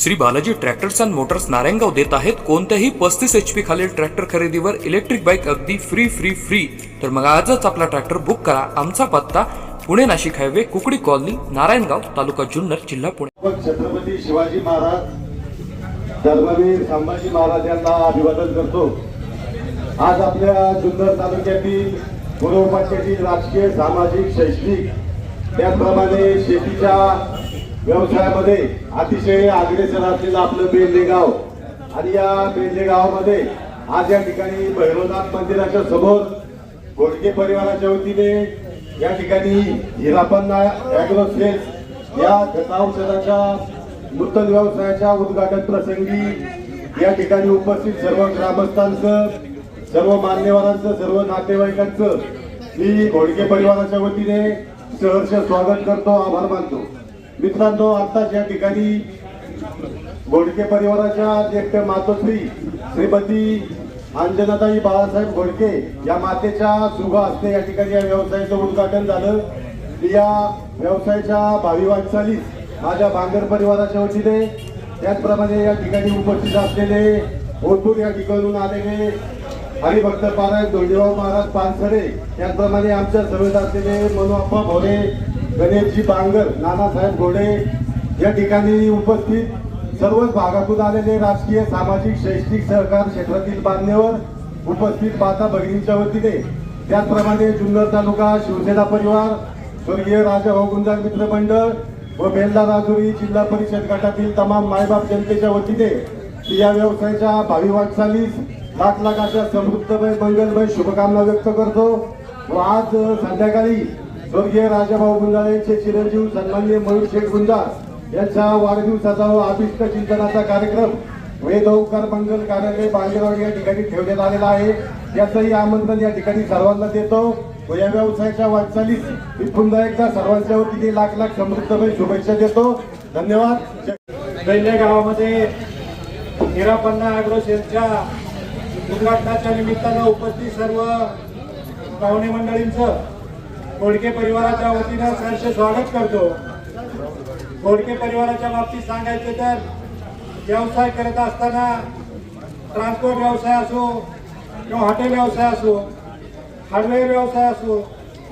Shri Balaji tractors and motors Narayangaon देत आहेत. कोणत्याही पस्तीस एच पी खालील ट्रॅक्टर खरेदीवर इलेक्ट्रिक बाईक अगदी फ्री फ्री फ्री तर मग आजच आपला ट्रॅक्टर बुक करा. आमचा पत्ता पुणे नाशिक हायवे कुकडी कॉलनी नारायणगाव तालुका जुन्नर जिल्हा पुणे. छत्रपती शिवाजी महाराज धर्मवीर संभाजी महाराज यांना अभिवादन करतो. आज आपल्या जुन्नर तालुक्यातील राजकीय सामाजिक शैक्षणिक त्याचप्रमाणे शेतीच्या व्यवसायामध्ये अतिशय अग्रेसर असलेलं आपलं बेल्ले गाव आणि या बेल्ले गावामध्ये आज या ठिकाणी भैरवनाथ मंदिराच्या समोर घोडके परिवाराच्या वतीने या ठिकाणी हिरापन्ना अॅग्रो सेल्स या खताऔषधाच्या नूतन व्यवसायाच्या उद्घाटन प्रसंगी या ठिकाणी उपस्थित सर्व ग्रामस्थांचं सर्व मान्यवरांचं सर्व नातेवाईकांचं मी घोडके परिवाराच्या वतीने सहर्ष स्वागत करतो आभार मानतो. मित्रांनो आत्ताच या ठिकाणी घोडके परिवाराच्या ज्येष्ठ मातोश्री श्रीमती अंजनाताई बाळासाहेब घोडके या मातेच्या सुख असते या ठिकाणी या व्यवसायाचं उद्घाटन झालं. या व्यवसायाच्या भावी वाटचालीस माझ्या बांगर परिवाराच्या वतीने त्याचप्रमाणे या ठिकाणी उपस्थित असलेले ओतूर या ठिकाणून आलेले हरिभक्त पारायण धोंडीराव महाराज पानसरे त्याचप्रमाणे आमच्या सभेत असलेले मनोअप्पा भोरे गणेशजी बांगर नानासाहेब घोडे या ठिकाणी उपस्थित सर्वच भागातून आलेले राजकीय सामाजिक शैक्षणिक सहकार क्षेत्रातील मान्यवर उपस्थित माता भगिनींच्या वतीने. त्याचप्रमाणे जुन्नर तालुका शिवसेना परिवार स्वर्गीय राजा गुंजाळ मित्र मंडळ व बेल्ला राजुरी जिल्हा परिषद गटातील तमाम मायबाप जनतेच्या वतीने या व्यवसायाच्या भावी वाटचालीस लाख लाख अशा समृद्धमय मंगलमय शुभकामना व्यक्त करतो व आज संध्याकाळी स्वर्गीय राजाभाऊ गुंजाळेचे चिरंजीव सन्माननीय मयूर शेठ गुंजाळ यांच्या वाढदिवसाचा व अभिष्ट चिंतनाचा कार्यक्रम वेदोकार मंगल कार्यालय बांगेराव या ठिकाणी ठेवण्यात आलेला आहे. याचंही आमंत्रण या ठिकाणी सर्वांना देतो. व या व्यवसायाच्या वाटचालीस मी पुन्हा एकदा सर्वांच्या वतीने लाख लाख समृद्धमय शुभेच्छा देतो. धन्यवाद. पहिल्या गावामध्ये हिरापन्ना अॅग्रो सेलच्या उद्घाटनाच्या निमित्तानं उपस्थित सर्व पाहुणे मंडळींचं खोडके परिवाराच्या वतीनं सहर्ष स्वागत करतो. घोडके परिवाराच्या बाबतीत सांगायचं तर व्यवसाय करत असताना ट्रान्सपोर्ट व्यवसाय असो किंवा हॉटेल व्यवसाय असो हार्डवेअर व्यवसाय असो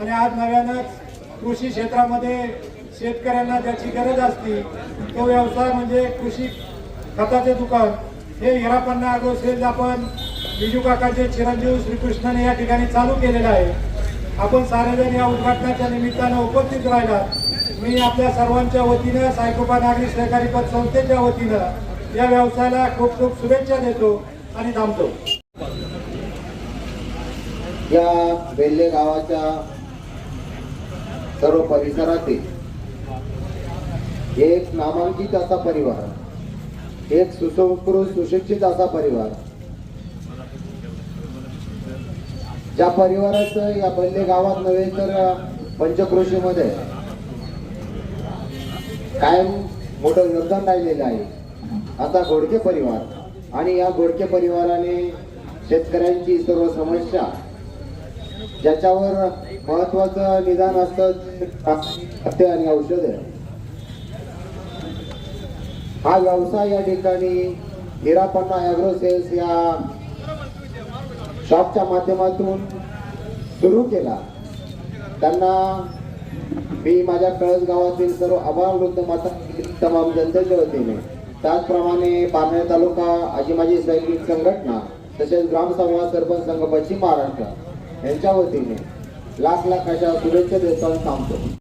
आणि आज नव्यानंच कृषी क्षेत्रामध्ये शेतकऱ्यांना ज्याची गरज असते तो व्यवसाय म्हणजे कृषी खताचे दुकान. हे हिरापन्ना अॅग्रो आपण बिजू काकाचे चिरंजीव श्रीकृष्णाने या ठिकाणी चालू केलेलं आहे. आपण सारेजण या उद्घाटनाच्या निमित्तानं उपस्थित राहिला मी आपल्या सर्वांच्या वतीनं सायकोपा नागरिक सहकारी पत संस्थेच्या वतीनं या व्यवसायाला खूप खूप शुभेच्छा देतो आणि थांबतो. या बेल्ले गावाच्या सर्व परिसरातील एक नामांकित असा परिवार एक सुसंस्कृत सुशिक्षित असा परिवार ज्या परिवाराचं या बल्ले गावात नव्हे तर पंचक्रोशीमध्ये. कायम मोठं योगदान राहिलेलं आहे. आता घोडके परिवार. आणि या घोडके परिवाराने शेतकऱ्यांची सर्व समस्या ज्याच्यावर महत्वाचं निदान असतं आणि औषधे. हा व्यवसाय या ठिकाणी हिरापन्ना अॅग्रो सेल्स या शॉपच्या माध्यमातून सुरू केला. त्यांना मी माझ्या कळस गावातील सर्व आभार वृद्ध माता तमाम जनतेच्या वतीने त्याचप्रमाणे पारनेर तालुका आजीमाजी सैनिक संघटना तसेच ग्रामसभा सरपंच संघ पश्चिम महाराष्ट्र यांच्या वतीने लाख लाख अशा शुभेच्छा देतो थांबतो.